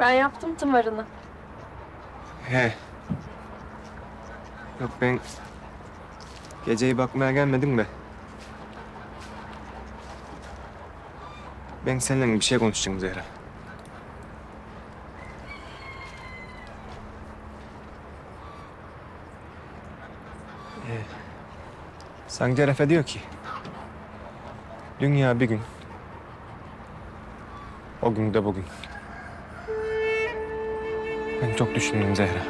Ben yaptım tımarını. He. Yok ben geceyi bakmaya gelmedim de. Ben seninle bir şey konuşacağım Zehra. Ee, Sancar Efe diyor ki... Dünya bir gün. O gün de bugün. Ben çok düşündüm Zehra.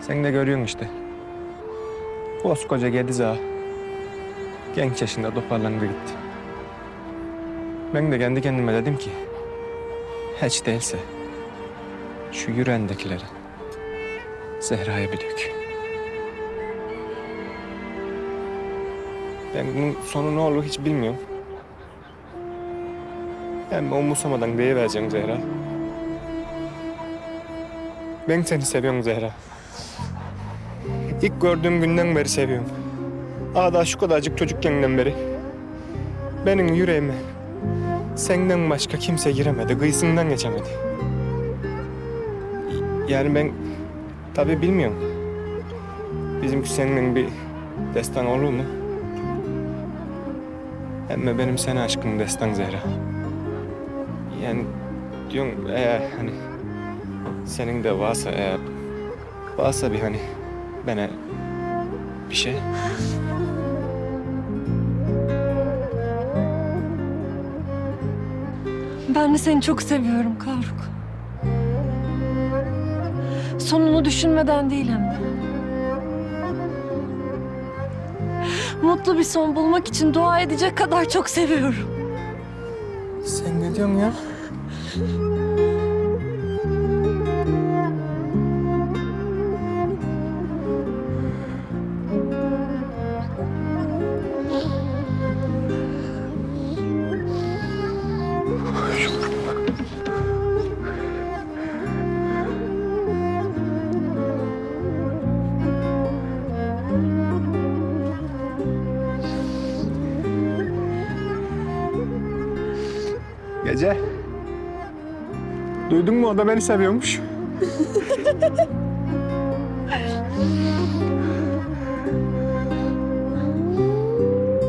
Sen de görüyorsun işte. Koskoca Gediz Ağa. Genç yaşında toparlandı gitti. Ben de kendi kendime dedim ki... Hiç değilse... Şu yüreğindekileri... Zehra'ya bir dök. Ben bunun sonu ne olur hiç bilmiyorum. Ben umursamadan deyivereceğim Zehra. Ben seni seviyorum Zehra. İlk gördüğüm günden beri seviyorum. Aa daha şu kadarcık çocukkenden beri. Benim yüreğime senden başka kimse giremedi, kıyısından geçemedi. Yani ben tabii bilmiyorum. Bizimki seninle bir destan olur mu? Ama benim sana aşkım destan Zehra. Yani diyorum eğer hani senin de varsa eğer varsa bir hani bana bir şey. Ben de seni çok seviyorum Kavruk. Sonunu düşünmeden değil hem de. Mutlu bir son bulmak için dua edecek kadar çok seviyorum. Sen ne diyorsun ya? Gece. Duydun mu o da beni seviyormuş.